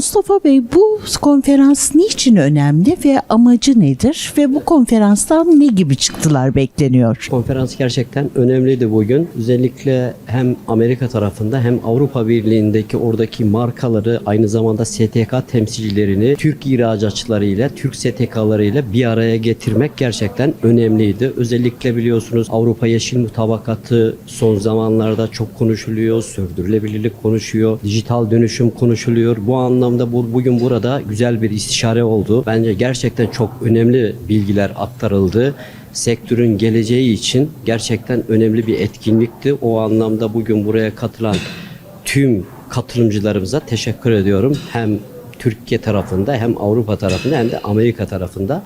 Mustafa Bey bu konferans niçin önemli ve amacı nedir ve bu konferanstan ne gibi çıktılar bekleniyor? Konferans gerçekten önemliydi bugün. Özellikle hem Amerika tarafında hem Avrupa Birliği'ndeki oradaki markaları aynı zamanda STK temsilcilerini Türk ihracatçıları ile Türk STK'ları ile bir araya getirmek gerçekten önemliydi. Özellikle biliyorsunuz Avrupa Yeşil Mutabakatı son zamanlarda çok konuşuluyor. Sürdürülebilirlik konuşuyor. Dijital dönüşüm konuşuluyor. Bu anlamda bu, bugün burada güzel bir istişare oldu. Bence gerçekten çok önemli bilgiler aktarıldı sektörün geleceği için gerçekten önemli bir etkinlikti. O anlamda bugün buraya katılan tüm katılımcılarımıza teşekkür ediyorum. Hem Türkiye tarafında hem Avrupa tarafında hem de Amerika tarafında.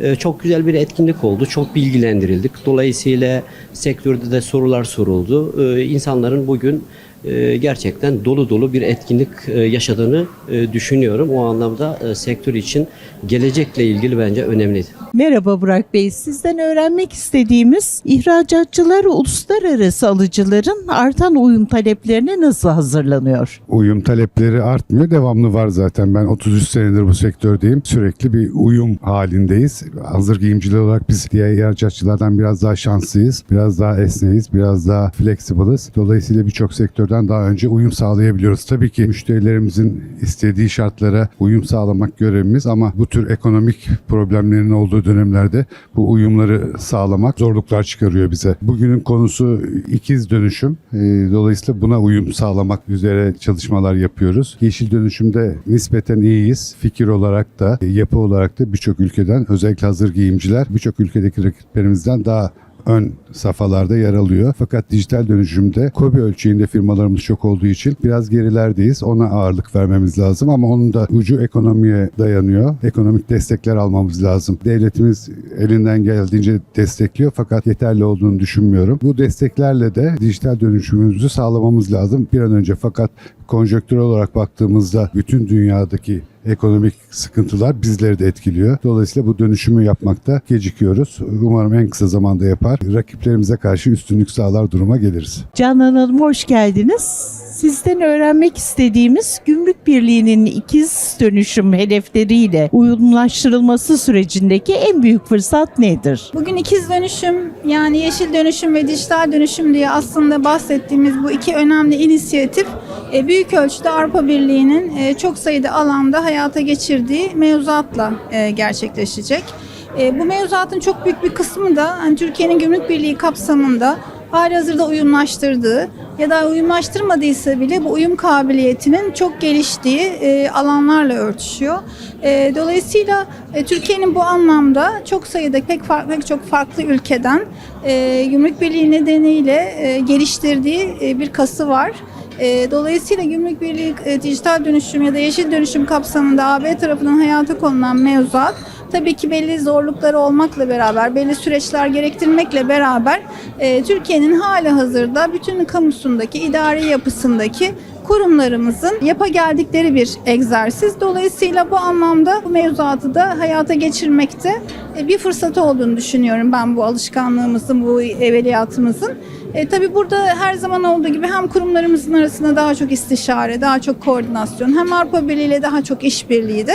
Ee, Çok güzel bir etkinlik oldu. Çok bilgilendirildik. Dolayısıyla sektörde de sorular soruldu. Ee, İnsanların bugün gerçekten dolu dolu bir etkinlik e, yaşadığını e, düşünüyorum. O anlamda e, sektör için gelecekle ilgili bence önemliydi. Merhaba Burak Bey. Sizden öğrenmek istediğimiz ihracatçılar uluslararası alıcıların artan uyum taleplerine nasıl hazırlanıyor? Uyum talepleri artmıyor. Devamlı var zaten. Ben 33 senedir bu sektördeyim. Sürekli bir uyum halindeyiz. Hazır giyimciler olarak biz diğer ihracatçılardan biraz daha şanslıyız. Biraz daha esneyiz. Biraz daha flexible'ız. Dolayısıyla birçok sektörden daha önce uyum sağlayabiliyoruz. Tabii ki müşterilerimizin istediği şartlara uyum sağlamak görevimiz ama bu tür ekonomik problemlerin olduğu dönemlerde bu uyumları sağlamak zorluklar çıkarıyor bize. Bugünün konusu ikiz dönüşüm. Ee, Dolayısıyla buna uyum sağlamak üzere çalışmalar yapıyoruz. Yeşil dönüşümde nispeten iyiyiz. Fikir olarak da, yapı olarak da birçok ülkeden özellikle hazır giyimciler birçok ülkedeki rakiplerimizden daha ön safhalarda yer alıyor. Fakat dijital dönüşümde kobi ölçeğinde firmalarımız çok olduğu için biraz gerilerdeyiz. Ona ağırlık vermemiz lazım ama onun da ucu ekonomiye dayanıyor. Ekonomik destekler almamız lazım. Devletimiz elinden geldiğince destekliyor fakat yeterli olduğunu düşünmüyorum. Bu desteklerle de dijital dönüşümümüzü sağlamamız lazım bir an önce. Fakat konjöktürel olarak baktığımızda bütün dünyadaki ekonomik sıkıntılar bizleri de etkiliyor. Dolayısıyla bu dönüşümü yapmakta gecikiyoruz. Umarım en kısa zamanda yapar. Rakiplerimize karşı üstünlük sağlar duruma geliriz. Canan Hanım hoş geldiniz. Sizden öğrenmek istediğimiz Gümrük Birliği'nin ikiz dönüşüm hedefleriyle uyumlaştırılması sürecindeki en büyük fırsat nedir? Bugün ikiz dönüşüm yani yeşil dönüşüm ve dijital dönüşüm diye aslında bahsettiğimiz bu iki önemli inisiyatif e, büyük ölçüde Avrupa Birliği'nin e, çok sayıda alanda hayata geçirdiği mevzuatla e, gerçekleşecek. Bu mevzuatın çok büyük bir kısmı da hani Türkiye'nin Gümrük Birliği kapsamında halihazırda uyumlaştırdığı ya da uyumlaştırmadıysa bile bu uyum kabiliyetinin çok geliştiği e, alanlarla örtüşüyor. E, dolayısıyla e, Türkiye'nin bu anlamda çok sayıda pek farklı pek çok farklı ülkeden Gümrük Birliği nedeniyle geliştirdiği bir kası var. Dolayısıyla Gümrük Birliği dijital dönüşüm ya da yeşil dönüşüm kapsamında AB tarafından hayata konulan mevzuat tabii ki belli zorlukları olmakla beraber, belli süreçler gerektirmekle beraber e, Türkiye'nin hali hazırda bütün kamusundaki, idari yapısındaki kurumlarımızın yapa geldikleri bir egzersiz. Dolayısıyla bu anlamda bu mevzuatı da hayata geçirmekte bir fırsat olduğunu düşünüyorum ben bu alışkanlığımızın, bu evveliyatımızın. E, tabii burada her zaman olduğu gibi hem kurumlarımızın arasında daha çok istişare, daha çok koordinasyon, hem Avrupa Birliği ile daha çok işbirliği de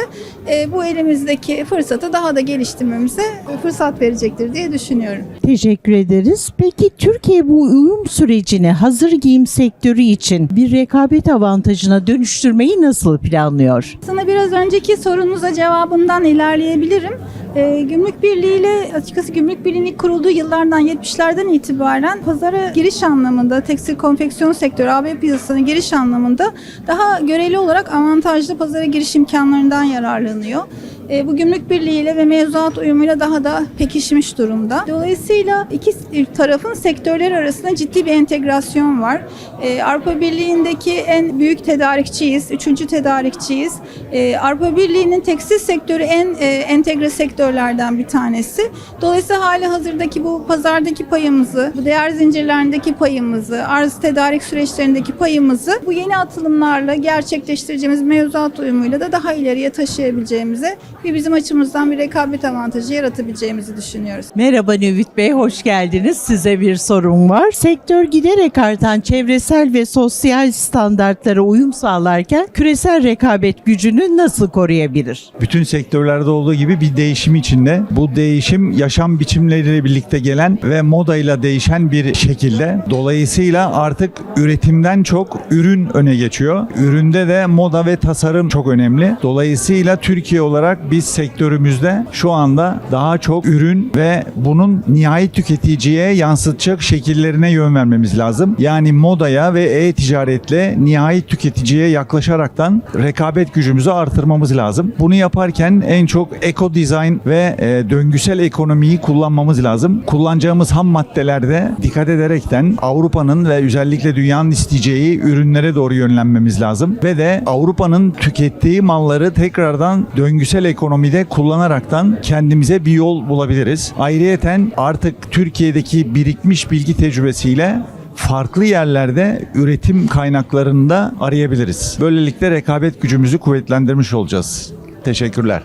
e, bu elimizdeki fırsatı daha da geliştirmemize fırsat verecektir diye düşünüyorum. Teşekkür ederiz. Peki Türkiye bu uyum sürecini hazır giyim sektörü için bir rekabet avantajına dönüştürmeyi nasıl planlıyor? Sana biraz önceki sorunuza cevabından ilerleyebilirim. Ee, Gümrük Birliği ile açıkçası Gümrük Birliği'nin kurulduğu yıllardan 70'lerden itibaren pazara giriş anlamında tekstil konfeksiyon sektörü AB piyasasına giriş anlamında daha göreli olarak avantajlı pazara giriş imkanlarından yararlanıyor. Ee, bu Gümrük Birliği ile ve mevzuat uyumuyla daha da pekişmiş durumda. Dolayısıyla iki tarafın sektörler arasında ciddi bir entegrasyon var. Ee, Avrupa Birliği'ndeki en büyük tedarikçiyiz, üçüncü tedarikçiyiz. Ee, Avrupa Birliği'nin tekstil sektörü en e, entegre sektörlerden bir tanesi. Dolayısıyla hali hazırdaki bu pazardaki payımızı, bu değer zincirlerindeki payımızı, arz tedarik süreçlerindeki payımızı bu yeni atılımlarla gerçekleştireceğimiz mevzuat uyumuyla da daha ileriye taşıyabileceğimize ve bizim açımızdan bir rekabet avantajı yaratabileceğimizi düşünüyoruz. Merhaba Nüvit Bey, hoş geldiniz. Size bir sorum var. Sektör giderek artan çevresel ve sosyal standartlara uyum sağlarken küresel rekabet gücünü nasıl koruyabilir? bütün sektörlerde olduğu gibi bir değişim içinde. Bu değişim yaşam biçimleriyle birlikte gelen ve modayla değişen bir şekilde. Dolayısıyla artık üretimden çok ürün öne geçiyor. Üründe de moda ve tasarım çok önemli. Dolayısıyla Türkiye olarak biz sektörümüzde şu anda daha çok ürün ve bunun nihai tüketiciye yansıtacak şekillerine yön vermemiz lazım. Yani modaya ve e-ticaretle nihai tüketiciye yaklaşaraktan rekabet gücümüzü artırmamız lazım. Bunu yaparken en çok eco design ve e, döngüsel ekonomiyi kullanmamız lazım. Kullanacağımız ham maddelerde dikkat ederekten Avrupa'nın ve özellikle dünyanın isteyeceği ürünlere doğru yönlenmemiz lazım. Ve de Avrupa'nın tükettiği malları tekrardan döngüsel ekonomide kullanaraktan kendimize bir yol bulabiliriz. Ayrıyeten artık Türkiye'deki birikmiş bilgi tecrübesiyle farklı yerlerde üretim kaynaklarında arayabiliriz. Böylelikle rekabet gücümüzü kuvvetlendirmiş olacağız. Teşekkürler.